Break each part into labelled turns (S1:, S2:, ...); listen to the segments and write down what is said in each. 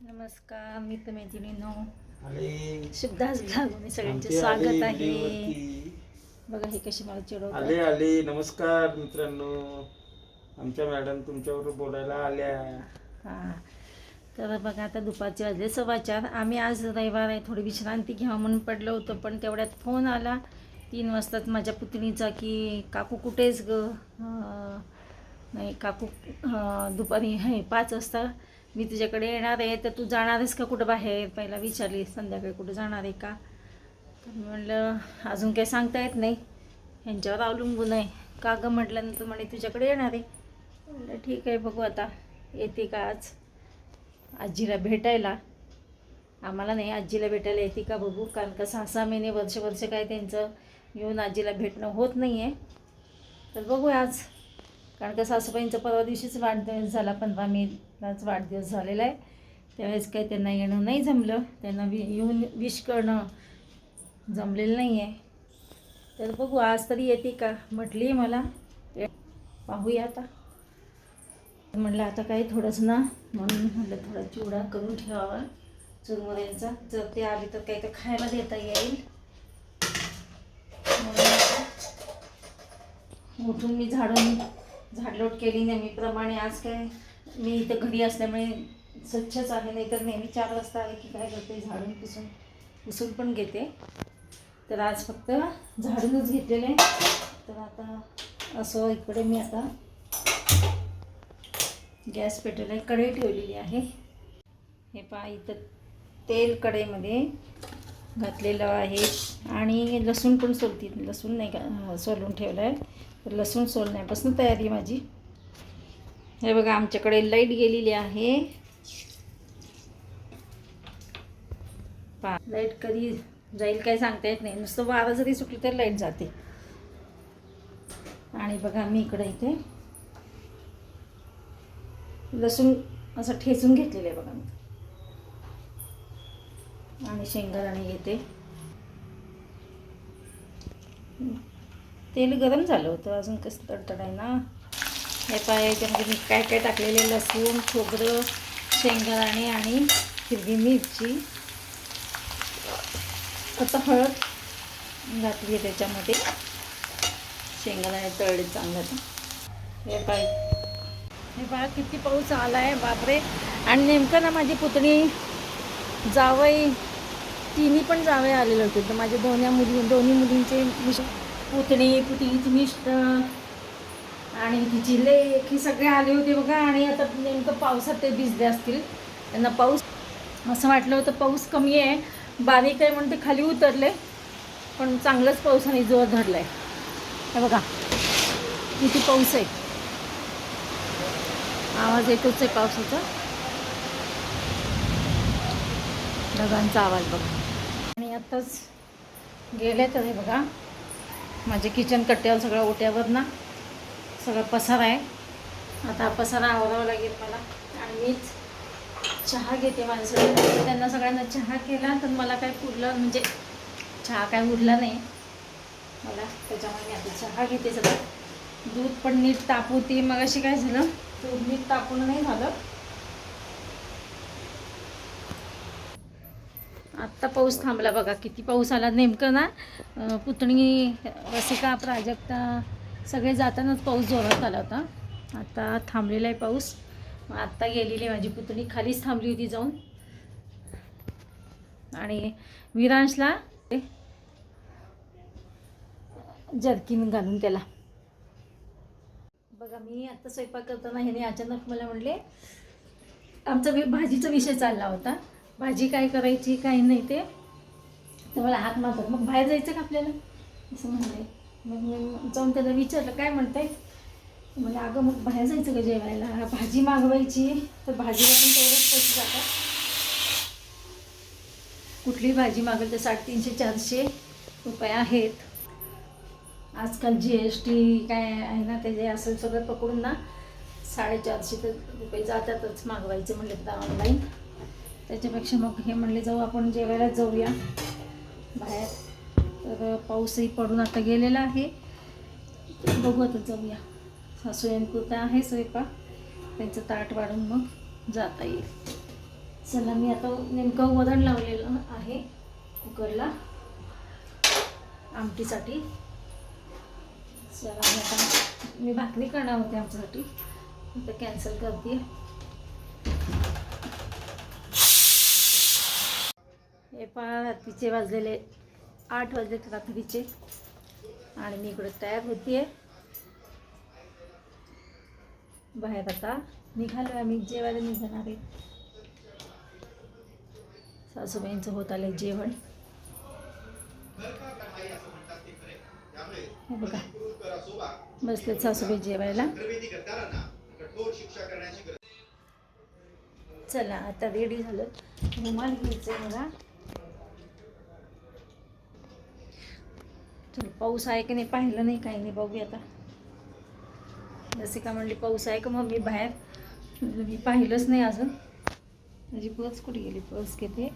S1: नमस्कार मित्र मैत्रिणींनो
S2: आले
S1: शुद्धास घालून सगळ्यांचे स्वागत आहे. बघा हे कशी मला चिडवतात
S2: आले आले. नमस्कार मित्रांनो. आमच्या मॅडम तुमच्यावर बोलायला आल्या.
S1: हा. तर बघा आता दुपारचे वाजले सव्वा चार आम्ही आज रविवार आहे थोडी विश्रांती घ्यावं म्हणून पडलो होतो पण तेवढ्यात फोन आला. तीन वाजताच माझ्या पुतणीचा की काकू कुठेच ग? नाही काकू दुपारी हे पाच वाजता मी तुझ्याकडे येणार आहे तर तू जाणार आहेस का कुठं बाहेर? पहिला विचारली संध्याकाळी कुठं जाणार आहे का? तर मी म्हणलं अजून काही सांगता येत नाही. ह्यांच्यावर अवलंबून आहे. का गं म्हटल्यानंतर म्हणे तुझ्याकडे येणार आहे. म्हटलं ठीक आहे बघू आता. येते का आज? आजीला भेटायला. आम्हाला नाही आजीला भेटायला येते का बघू? कारण का सहा सहा महिने वर्ष वर्ष काय त्यांचं येऊन आजीला भेटणं होत नाही आहे तर बघू आज. कारण का सासूबाईंचा परवा दिवशीच वाढदिवस झाला पंधरा मेलाच वाढदिवस झालेला आहे. त्यावेळेस काही त्यांना येणं नाही जमलं. त्यांना वि येऊन विश करणं जमलेलं नाही आहे तर बघू आज तरी येते का? म्हटली मला. पाहूया आता. म्हटलं आता काही थोडंसं ना म्हणून म्हटलं थोडा चिवडा करून ठेवावा. चुरमुऱ्यांचा जर ते आली तर काही तर खायला देता येईल. उठून मी झाडून झाडलोट केली नेहमीप्रमाणे आज काय मी इथं घरी असल्यामुळे स्वच्छच आहे नाही तर नेहमी चार वाजता आले की काय करते झाडून पुसून पुसून पण घेते. तर आज फक्त झाडूनच घेतलेलं आहे. तर आता असं इकडे मी आता गॅस पेटवला कढई ठेवलेली आहे. हे पहा इथं तेल कढईमध्ये घातलेलं आहे. आणि लसूण पण सोलती लसूण नाही का सोलून ठेवलं आहे तर लसूण सोलण्यापासून तयारी माझी. हे बघा आमच्याकडे लाइट गेलेली आहे. पा लाइट कधी जाईल काय सांगता येत नाही. नुसतं वारा जरी सुटली तर लाइट जाते. आणि बघा मी इकडे इथे लसूण असं ठेचून घेतलेलं आहे बघा मी. आणि शेंगदाणे घेते तेल गरम झालं होतं. अजून कसं तडतड आहे ना? हे पाय याच्यामध्ये मी काय काय टाकलेले? लसूण खोबरं शेंगदाणे आणि हिरवी मिरची. आता हळद घातली आहे त्याच्यामध्ये शेंगादाणे तळले चांगलं तर हे पाय हे बाळा किती पाऊस आला आहे बापरे. आणि नेमकं ना माझी पुतणी जावई तिन्ही पण जावई आलेले होते. तर माझ्या दोन्ही मुली दोन्ही मुलींचे मिश पुतणी पुतणीची मिस्ट आणि तिची लेक ही सगळे आले होते बघा आणि आता नेमकं पावसात ते भिजले असतील. त्यांना पाऊस असं वाटलं होतं पाऊस कमी आहे. बारीक आहे म्हणून ते खाली उतरले पण चांगलंच पावसाने जोर धरला आहे हे बघा किती पाऊस आहे. आवाज येतोच आहे पावसाचा. ढगांचा आवाज बघा. आणि आत्ताच गेले तर हे बघा माझे किचन कट्ट्यावर सगळं ओट्यावर ना सगळं पसारा आहे. आता पसारा आवरावा लागेल मला. आणि मीच चहा घेते माझ्यासाठी. त्यांना सगळ्यांना चहा केला तर मला काय पुरलं म्हणजे चहा काय उरला नाही. मला त्याच्यामुळे मी आता चहा घेते सगळं. दूध पण नीट तापवते. मग अशी काय झालं? दूध नीट तापून नाही झालं. आत्ता पाऊस थांबला बघा. किती पाऊस आला. नेमकं ना पुतणी रसिका प्राजक्ता सगळे जातानाच पाऊस जोरात आला होता. आता थांबलेला आहे पाऊस. मग आत्ता गेलेली आहे माझी पुतणी. खालीच थांबली होती जाऊन. आणि विरांशला जर्किन घालून त्याला. बघा मी आता स्वयंपाक करताना ह्याने अचानक मला म्हणले आमचा वि भाजीचा विषय चालला होता. भाजी काय करायची काय नाही ते. तर मला हात मारतात. मग बाहेर जायचं का आपल्याला? असं म्हणले. मग मी जाऊन त्याला विचारलं काय म्हणताय म्हणजे अगं मग बाहेर जायचं का जेवायला? भाजी मागवायची. तर भाजीला पण तेवढंच पैसे जातात. कुठली भाजी मागेल तर साडेतीनशे चारशे रुपये आहेत. आजकाल जी एस टी काय आहे ना ते जे असं सगळं पकडून ना साडेचारशे तर रुपये जातातच मागवायचे म्हणले तर ऑनलाईन त्याच्यापेक्षा मग हे म्हणले जाऊ आपण जेवायला जाऊया. बाहेर तर पाऊसही पडून आता गेलेला आहे. बघू आता जाऊया. सासूयांपुरता आहे स्वयंपाक. त्यांचं ताट वाढून मग जाता येईल. चला मी आता नेमकं वरण लावलेलं आहे कुकरला. आमटीसाठी. चला मी आता मी भाकरी करणार होते आमच्यासाठी. आता कॅन्सल करते. हे पहा रात्रीचे वाजलेले आठ वाजले रात्रीचे. आणि मी इकडे तयार होतीये. बाहेर आता निघालो आम्ही जेवायला निघणार आहे. सासूबाईंचं होत आलं जेवण. हे बघा बसले सासूबाई जेवायला. चला आता रेडी झालं. रुमाल घ्यायचं मला चल पाऊस आहे की नाही पाहिलं नाही काही नाही. बघूया आता. जसे का म्हणली पाऊस आहे का मग मी बाहेर मी पाहिलंच नाही अजून. माझी पर्स कुठे गेली? पर्स घेते.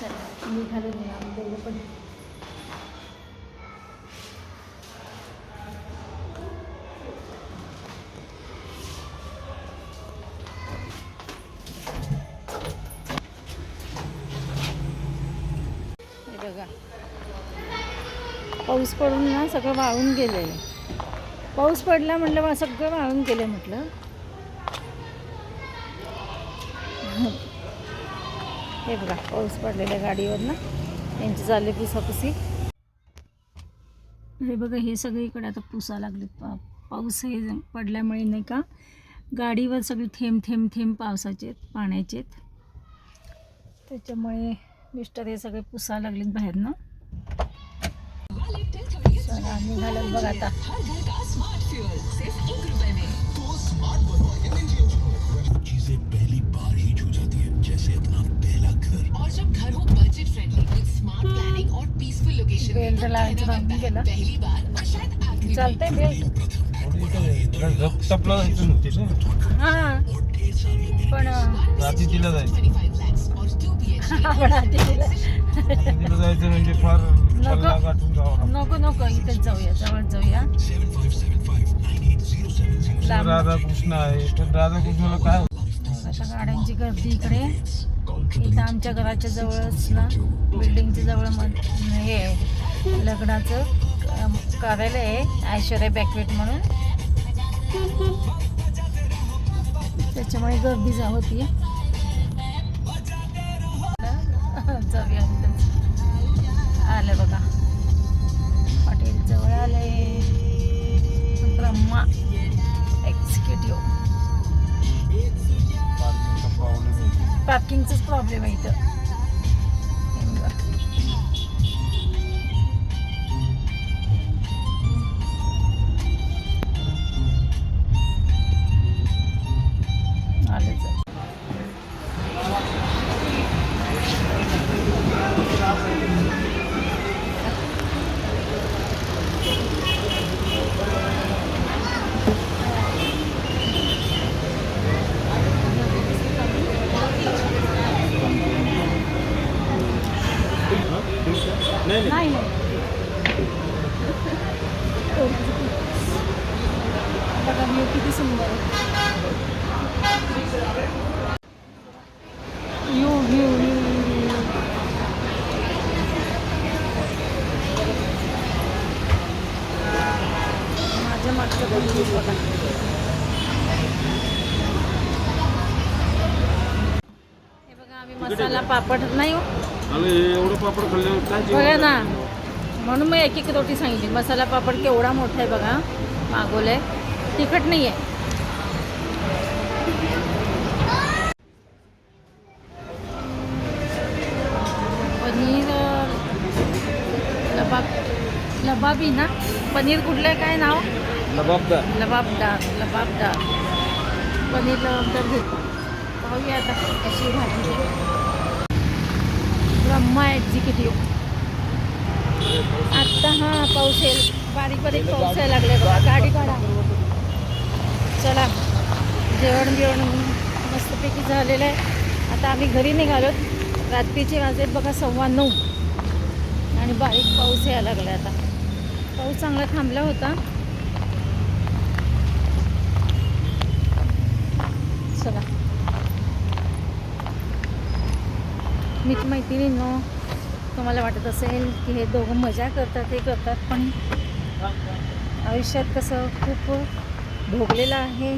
S1: चला नाही आम्ही दोघं पण हे बघा पाऊस पडून ना सगळं वाळून गेलेलं. पाऊस पडला म्हटलं मग सगळं वाळून गेलं म्हटलं. हे बघा पाऊस पडलेल्या गाडीवर ना यांची झाले पुसापुसी. हे बघा हे सगळीकडे आता पुसा लागले पा पाऊस हे पडल्यामुळे नाही का गाडीवर सगळे थेंब थेंब थेंब पावसाचे आहेत, पाण्याचे त्याच्यामुळे मिस्टर हे सगळे पुसा लागलेत बाहेरनं निघालं बघ आता
S3: चीजें पहली बार ही छू जाती है जैसे अपना पहला घर
S4: और जब घर हो budget friendly with smart planning और पीसफुल लोकेशन
S1: बांधून
S4: है
S1: गेलं.
S4: पहली बार और शायद आखिरी
S1: चालतंय बेल्ट
S2: तपला जायचं नव्हती ना
S1: हां
S3: और ढेर सारी
S1: पण अं,
S2: रात्री तिला जायचं
S4: 25 lakhs और 2 BHK
S1: आपण आधी तिला-
S2: रात्री तिला जायचं म्हणजे फार पल्ला गाठून जावं.
S1: नको नको इथेच जाऊया जवळ जाऊया
S3: 7575980700
S1: लांब
S2: राधाकृष्ण आहे तर राधाकृष्णाला काय होतं?
S1: आता गाड्यांची गर्दी इकडे इथं आमच्या घराच्या जवळच ना बिल्डिंगच्या जवळ हे आहे, लग्नाचं कार्यालय आहे ऐश्वर्या बॅकवेट म्हणून त्याच्यामुळे गर्दी जा होती जाऊया. आलं बघा. हॉटेल जवळ आले ब्रह्मा एक्झिक्युटिव्ह. पार्किंगचाच प्रॉब्लेम आहे इथं.
S2: नाही नाही.
S1: बघा व्ह्यू किती सुंदर व्ह्यू व्ह्यू व्ह्यू माझ्या मागचं पण बघा. हे बघा आम्ही मसाला पापड नाही हो. बघा ना? म्हणून मग एक एक रोटी सांगितली. मसाला पापड केवढा मोठा आहे बघा मागवलंय. तिखट नाही आहे पनीर लबाब लबाबी ना? पनीर कुठलं आहे? काय नाव?
S2: लबाबदार
S1: लबाबदार लबाबदार पनीर लबाबदार घेतो. पाहूया आता कशी भाजी. ब्रह्मा एक्झिक्युटिव्ह आत्ता हा पाऊस येईल. बारीक बारीक पाऊस यायला लागले बघा. गाडी काढा. चला. जेवण बिवण मस्तपैकी झालेलं आहे. आता आम्ही घरी निघालोत रात्रीचे वाजलेत बघा सव्वा नऊ. आणि बारीक पाऊस यायला लागला आता. पाऊस चांगला थांबला होता. मित्रमैत्रिणींनो तुम्हाला वाटत असेल की हे दोघं मजा करतात हे करतात पण आयुष्यात कसं खूप भोगलेलं आहे.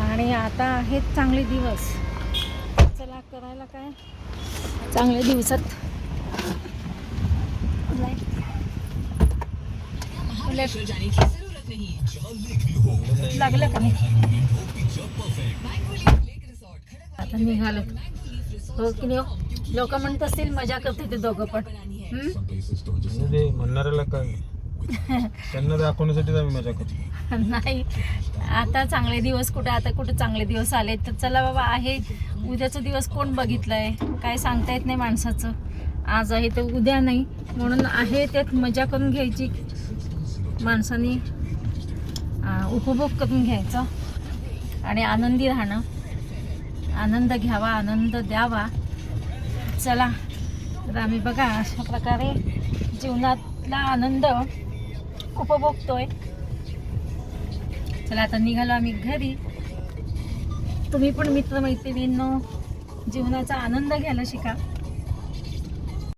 S1: आणि आता आहेत चांगले दिवस. चला करायला काय? चांगल्या दिवसात. लागलं का नाही? आता निघालं. हो की नाही लोक म्हणत असतील मजा करते ते दोघं पण?
S2: म्हणजे ते म्हणणाऱ्याला काय? त्यांना दाखवण्यासाठीच आम्ही मजा करतो.
S1: नाही आता चांगले दिवस कुठे आता कुठे चांगले दिवस आले तर चला बाबा आहे. उद्याचा दिवस कोण बघितलाय? काय सांगता येत नाही माणसाचं. आज आहे तर उद्या नाही. म्हणून आहे त्यात मजा करून घ्यायची. माणसाने उपभोग करून घ्यायचा. आणि आनंदी राहणं. आनंद घ्यावा आनंद द्यावा. चला तर आम्ही बघा अशा प्रकारे जीवनातला आनंद उपभोगतोय. चला आता निघालो आम्ही घरी. तुम्ही पण मित्रमैत्रिणींनो जीवनाचा आनंद घ्यायला शिका.